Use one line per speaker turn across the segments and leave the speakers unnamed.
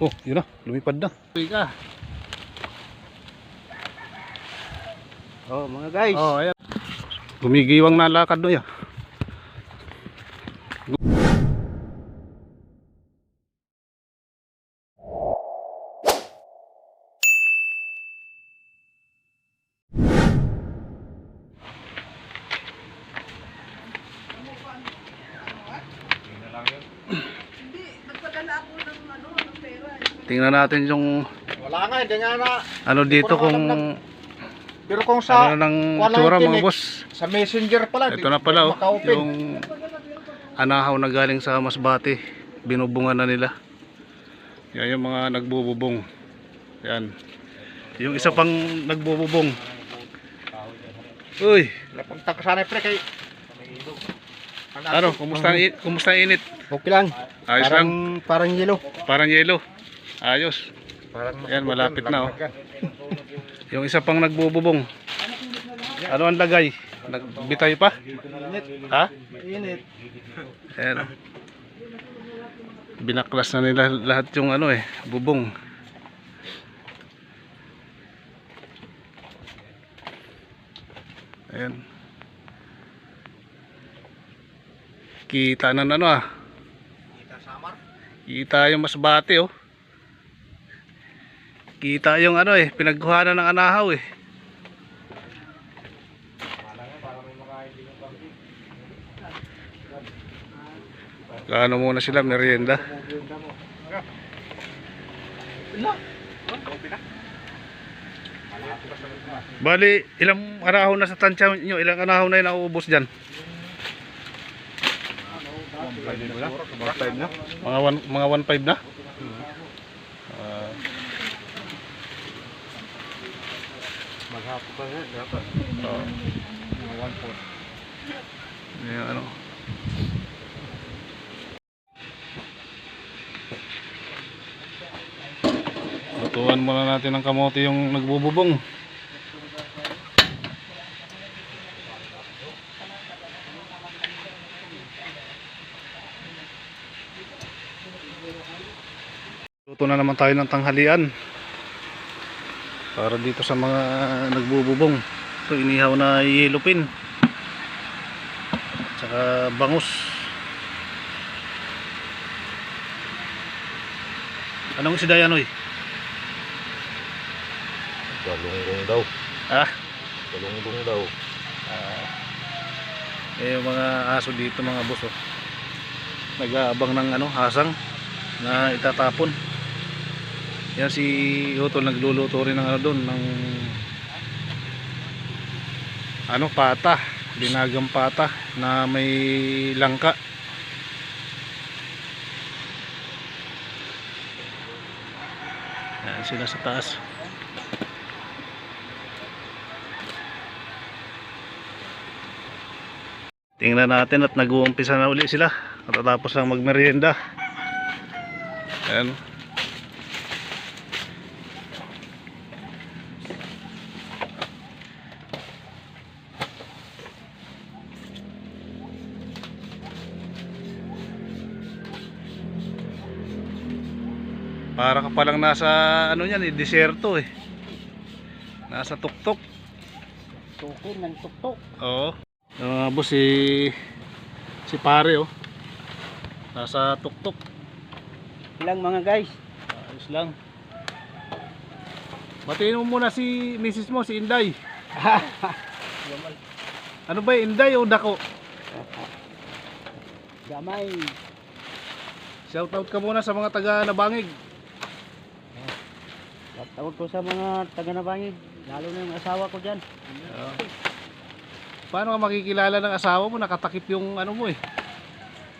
Oh, yun na. Lumipad na. Uy ka.
Oh, mga guys.
Oh, ayan. Gumigiwang na lakad no ya. Tingnan natin yung
Wala nga, hindi nga na.
ano dito
ko na
kung
Pero kung sa
ano ng tsura mga boss.
sa messenger pala.
Ito na pala oh,
maka-open.
yung anahaw na galing sa Masbate. Binubungan na nila. Yan yung mga nagbububong. Yan. Yung isa pang nagbububong. Uy,
Napunta ka sana pre kay...
ano, kumusta ang kumusta ang init?
Okay lang.
Ayos
parang,
lang.
Parang yelo.
Parang yelo. Ayos. Yan, malapit na, oh. Yung isa pang nagbububong. Ano ang lagay? Nagbitay pa? Ha?
Init.
Ayan. oh. Binaklas na nila lahat yung ano eh, bubong. Ayan. Kita na ano ah.
Kita samar.
Kita yung masbate oh. Kita yung ano eh, pinagkuhanan ng anahaw eh. Kaano muna sila, merienda. Bali, ilang anahaw na sa tansya nyo? Ilang anahaw na yung nauubos dyan? Mga 1 mga 1.5 na? Ah,
Maghapon nga. Dapat.
oo.
One foot.
Yung ano. Lutuan muna natin ng kamote yung nagbububong. Luto na naman tayo ng tanghalian. Para dito sa mga nagbububong. Ito inihaw na yellow pin tsaka bangus anong isda yan oy?
Galunggong daw.
ah
Galunggong daw.
eh yung mga aso dito mga boss oh. nag-aabang ng ano hasang na itatapon yan si Utol nagluluto rin ng ano doon ng ano pata dinagang pata na may langka. Yan sila sa taas. Tingnan natin at nag-uumpisa na uli sila. Katatapos lang magmerienda. Ayan para ka palang nasa ano yan eh deserto eh nasa tuktok
Tukon ng tuktok.
Oo. Uh, boss si si pare oh. Nasa tuktok.
Ilang mga guys.
Ayos lang. Batiin mo muna si Mrs. mo, si Inday. ano ba Inday o Dako?
Gamay.
Shoutout ka muna sa mga taga Nabangig.
Tawag ko sa mga taga Nabangig. Lalo na yung asawa ko dyan.
Oo. Paano ka makikilala ng asawa mo? Nakatakip yung ano mo eh.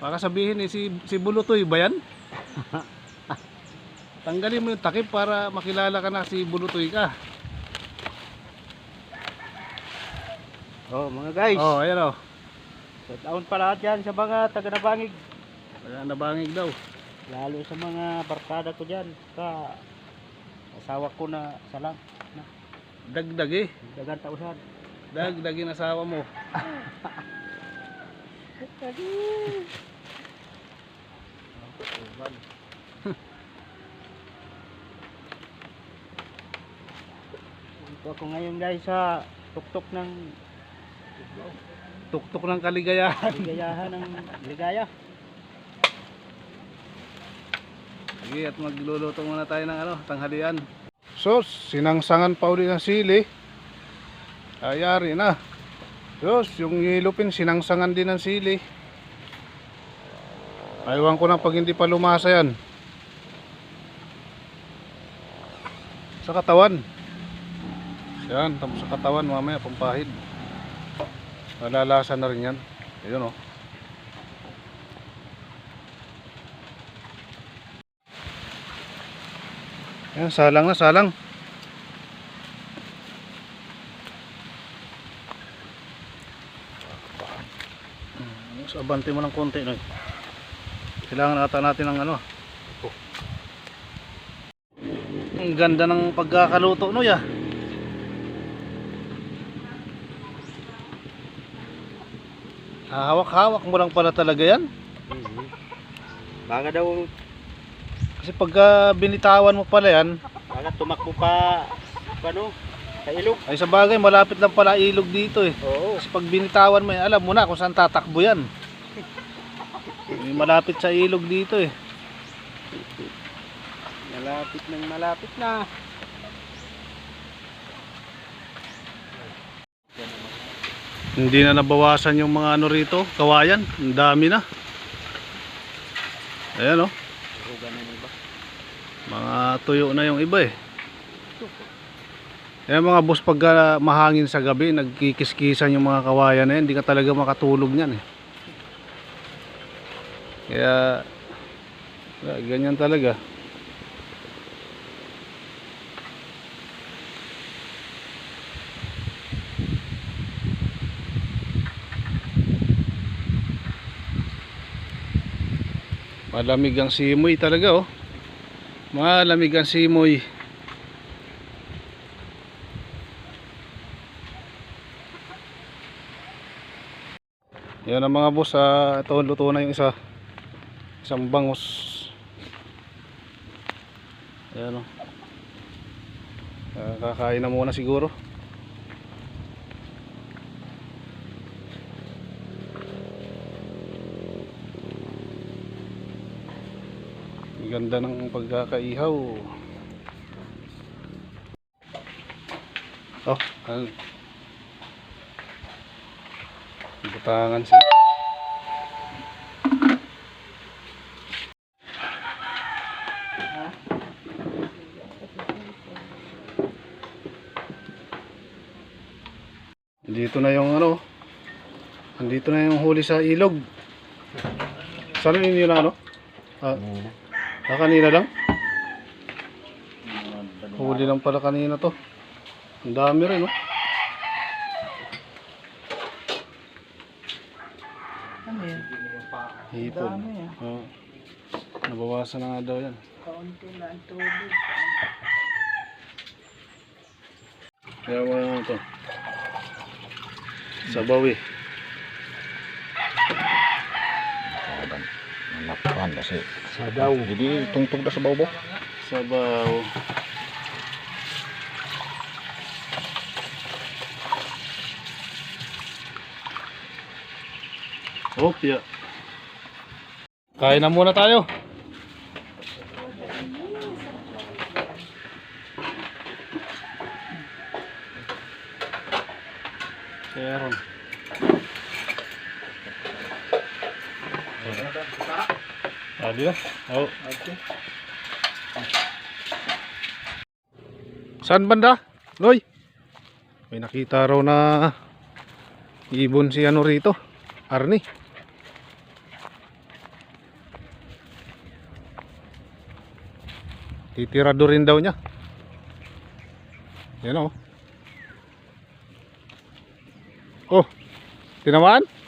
Baka sabihin eh, si, si Bulutoy ba yan? Tanggalin mo yung takip para makilala ka na si Bulutoy ka.
Oh, mga guys.
Oh, ayan oh.
Shout out pa lahat dyan sa mga taga Nabangig.
Taga Nabangig daw.
Lalo sa mga barkada ko dyan. Sa asawa ko na salang na.
Dagdag eh.
Dagan tausan.
Dagdag eh, yung asawa mo. Dagdag.
Ito ako ngayon guys sa tuktok ng
tuktok ng kaligayahan.
Kaligayahan ng ligaya.
Sige, at magluluto muna tayo ng ano, tanghalian. So, sinangsangan pa uli ng sili. Ayari na. Diyos, yung yelupin, sinangsangan din ng sili. Aywan ko na pag hindi pa lumasa yan. Sa katawan. Yan, tapos sa katawan, mamaya pampahid. Malalasa na rin yan. Ayun oh. Yan, salang na, salang. Hmm, Mas abante mo ng konti, no? Kailangan ata natin ng ano. Ang ganda ng pagkakaluto, no, ya? Hawak-hawak mo lang pala talaga yan.
Mhm. Baka daw
Kasi pagka binitawan mo pala yan,
baka tumakbo pa ano sa ilog.
ay sa bagay, malapit lang pala ilog dito eh.
Oo.
Kasi pag binitawan mo, eh, alam mo na kung saan tatakbo yan. May malapit sa ilog dito eh.
Malapit nang malapit na.
Hindi na nabawasan yung mga ano rito, kawayan. Ang dami na. Ayan oh.
Ruga na ng.
Mga tuyo na yung iba eh. Ayan mga boss, pag ah, mahangin sa gabi, nagkikiskisan yung mga kawayan na yan, hindi ka talaga makatulog niyan eh. Kaya, ganyan talaga. Malamig ang simoy talaga oh. Malamig ang simoy. Yan ang mga boss, ah, ito luto na yung isa. Isang bangus. Ayan o. Ah, kakain na muna siguro. Ganda ng pagkakaihaw. Oh, ano? Butangan siya. Dito na yung ano. Andito na yung huli sa ilog. Saan yun yun ano? Ah, ah, kanina lang? Huli lang pala kanina to. Ang dami rin, oh.
Ano yan?
Hipon.
Dami, ah.
Oo. Nabawasan na nga daw yan.
Kaunti na ang tubig.
Kaya mo yung ito. Sabaw eh.
Nalapan kasi.
Sadaw.
Jadi tungtong na sa bawbo.
Sabaw. Opya. Kain na muna tayo. Meron. Adi na. Oh. Saan banda? Loy. May nakita raw na ibon si ano rito. Arnie. Titirado rin daw niya. Yan oh. Oh. Tinamaan?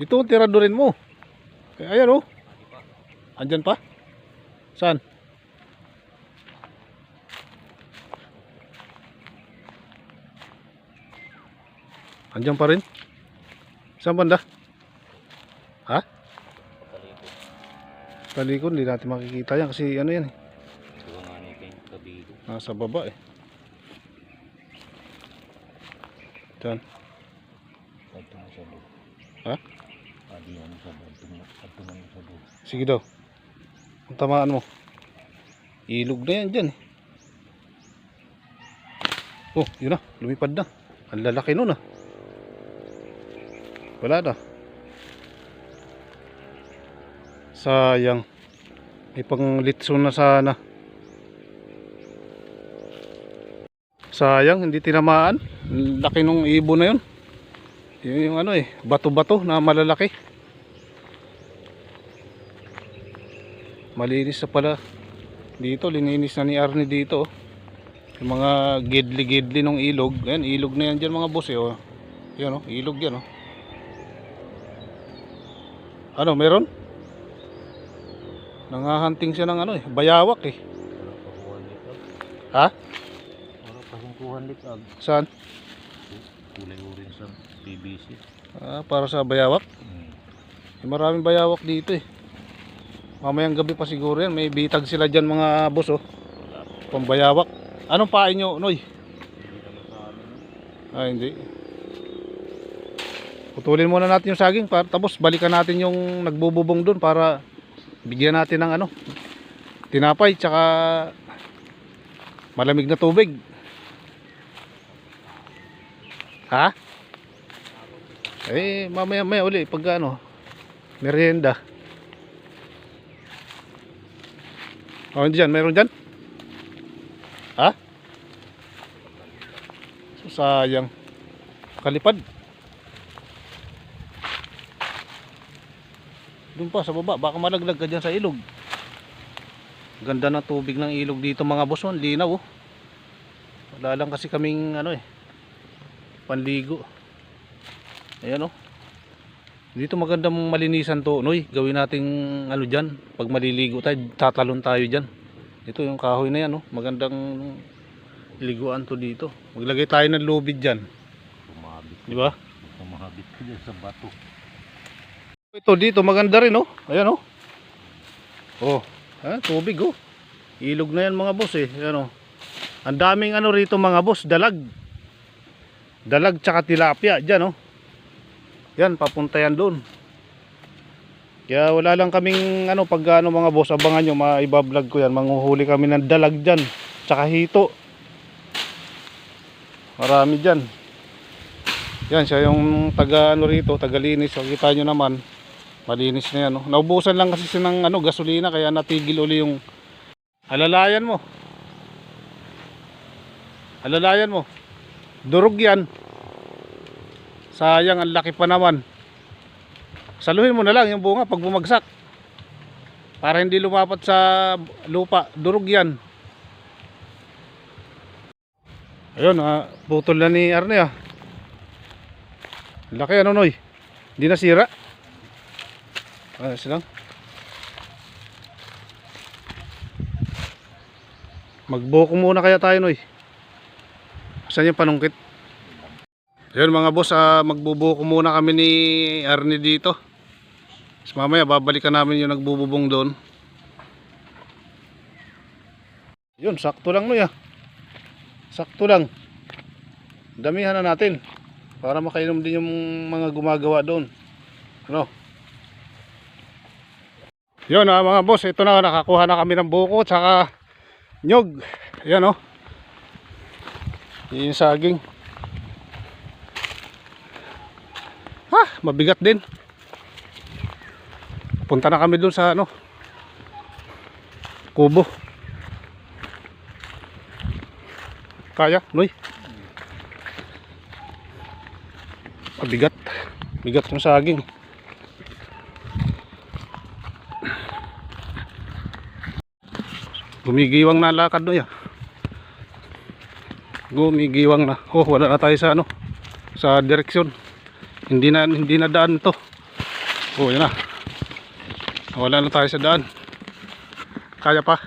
Ito ang tiradorin mo. Ayan oh. Andyan pa? Saan? Andyan pa rin? Saan banda? Ha? Talikod, hindi natin makikita yan kasi ano yan eh. Nasa baba eh. Diyan.
Ito na sa doon.
Ha?
Adi yan sa doon. Na sa doon.
Sige daw. Ang tamaan mo. Ilog na yan dyan eh. Oh, yun na. Lumipad na. Ang lalaki nun ah. Wala na. Sayang. May pang litson na sana. Sayang, hindi tinamaan. Laki nung ibon na yun. Yun yung ano eh, bato-bato na malalaki. Malinis na pala dito, lininis na ni Arnie dito. oh. Yung mga gidli-gidli ng ilog. Ayan, ilog na yan dyan mga boss eh. Oh. Yan oh, ilog yan oh. Ano, meron? Nangahunting siya ng ano eh, bayawak eh. Ha? Saan?
Kulay orange sa PVC.
Ah, para sa bayawak.
Hmm.
Eh, maraming bayawak dito eh. Mamayang gabi pa siguro yan. May bitag sila dyan mga boss oh. Pambayawak. Anong pain nyo, Noy? Ah, hindi. Putulin muna natin yung saging para tapos balikan natin yung nagbububong doon para bigyan natin ng ano tinapay tsaka malamig na tubig. Ha? Eh, mamaya maya uli pag ano merienda. Oh, hindi dyan. Meron dyan? Ha? So, sayang. Kalipad. Doon pa sa baba. Baka malaglag ka dyan sa ilog. Ganda ng tubig ng ilog dito mga boss. oh. Linaw oh. Wala lang kasi kaming ano eh. Panligo. Ayan oh. Dito magandang malinisan to. Noy, gawin nating ano dyan. Pag maliligo tayo, tatalon tayo dyan. Ito yung kahoy na yan oh. Magandang liguan to dito. Maglagay tayo ng lubid.
Tumabit.
Di ba?
Tumabit ko dyan sa bato.
Ito dito maganda rin oh. Ayan oh. Oh, ha, tubig oh. Ilog na yan mga boss eh. Ayan oh. Ang daming ano rito mga boss, dalag. Dalag tsaka tilapia diyan oh. Yan, papunta yan doon. Kaya wala lang kaming ano pag ano mga boss, abangan nyo, maiba-vlog ko yan. Manguhuli kami ng dalag diyan, tsaka hito. Marami diyan. Yan, siya yung taga ano rito, tagalinis. Kita nyo naman, malinis na yan. No? Naubusan lang kasi ng ano, gasolina, kaya natigil uli yung alalayan mo. Alalayan mo. Durog yan. Sayang, ang laki pa naman. Saluhin mo na lang yung bunga pag bumagsak. Para hindi lumapat sa lupa. Durog yan. Ayun, ah, putol na ni Arne ah. Laki ano noy? Hindi nasira? Ayos lang. Magbuko muna kaya tayo noy. Saan yung panungkit? Ayun mga boss, ah, magbubuko muna kami ni Arnie dito. Tapos mamaya babalikan namin yung nagbububong doon. Yun, sakto lang noy ah. Sakto lang. Damihan na natin para makainom din yung mga gumagawa doon. Ano? Yun ah, mga boss, ito na nakakuha na kami ng buko tsaka nyog. Ayan oh. Yung saging. Mabigat din. Punta na kami doon sa ano. Kubo. Kaya, Noy. Mabigat. Bigat yung saging. Gumigiwang na lakad no ya. Gumigiwang na. Oh, wala na tayo sa ano. Sa direksyon. Hindi na hindi na daan to. Oh, yan na. Wala na tayo sa daan. Kaya pa.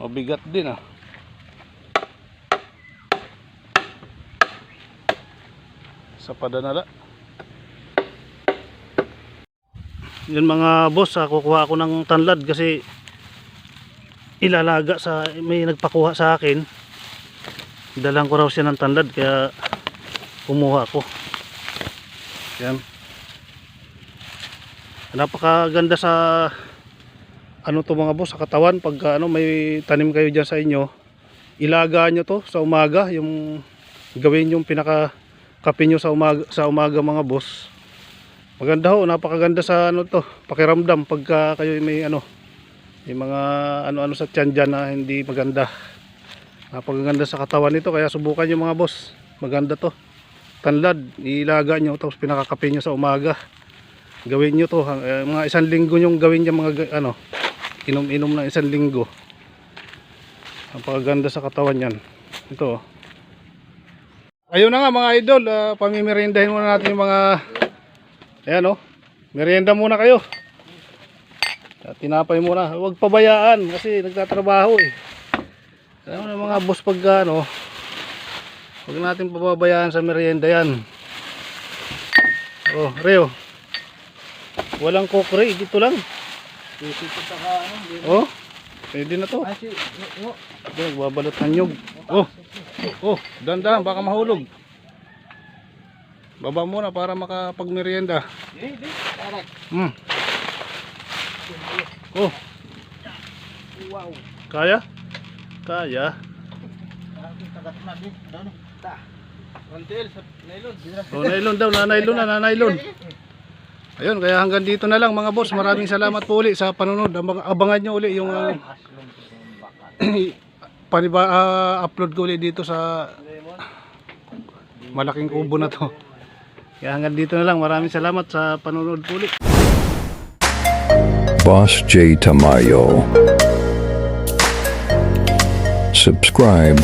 Mabigat din ah. Sa padanala. Yun mga boss, ah, kukuha ako ng tanlad kasi ilalaga sa may nagpakuha sa akin. Dalang ko raw siya ng tanlad kaya kumuha ako. Yan. Napakaganda sa ano to mga boss sa katawan pag ano may tanim kayo diyan sa inyo. Ilaga nyo to sa umaga yung gawin yung pinaka kape nyo sa umaga, sa umaga mga boss. Maganda ho, napakaganda sa ano to, pakiramdam pagka kayo may ano, may mga ano-ano sa tiyan dyan na hindi maganda. Napakaganda sa katawan nito kaya subukan nyo mga boss. Maganda to. Tanlad, ilaga nyo tapos pinakakape nyo sa umaga. Gawin nyo to, eh, mga isang linggo nyo gawin nyo mga ga- ano, inom-inom ng isang linggo. Napakaganda sa katawan yan. Ito. oh. Ayun na nga mga idol, uh, pamimerindahin muna natin yung mga Ayan oh. Merienda muna kayo. Tinapay muna. Huwag pabayaan kasi nagtatrabaho eh. Mga boss pag ano, huwag natin pababayaan sa merienda yan. Oh, Reo. Walang Ray, dito lang. Oh, pwede na to. Nagbabalot ng nyug. Oh, oh, dandan, baka mahulog. Baba muna para
di, tarak.
Hmm. Oh,
Wow.
kaya? Kaya.
Ang tagat na di. Ano? Ta. Until sa nylon.
Oh, nylon daw, na nylon na, na nylon. Ayun, kaya hanggang dito na lang mga boss. Maraming salamat po uli sa. Abang- Abangan nyo uli yung uh, paniba, ah, upload ko uli dito sa malaking kubo na to. Kaya hanggang dito na lang. Maraming salamat sa panunod po uli.
Boss J. Tamayo. Subscribe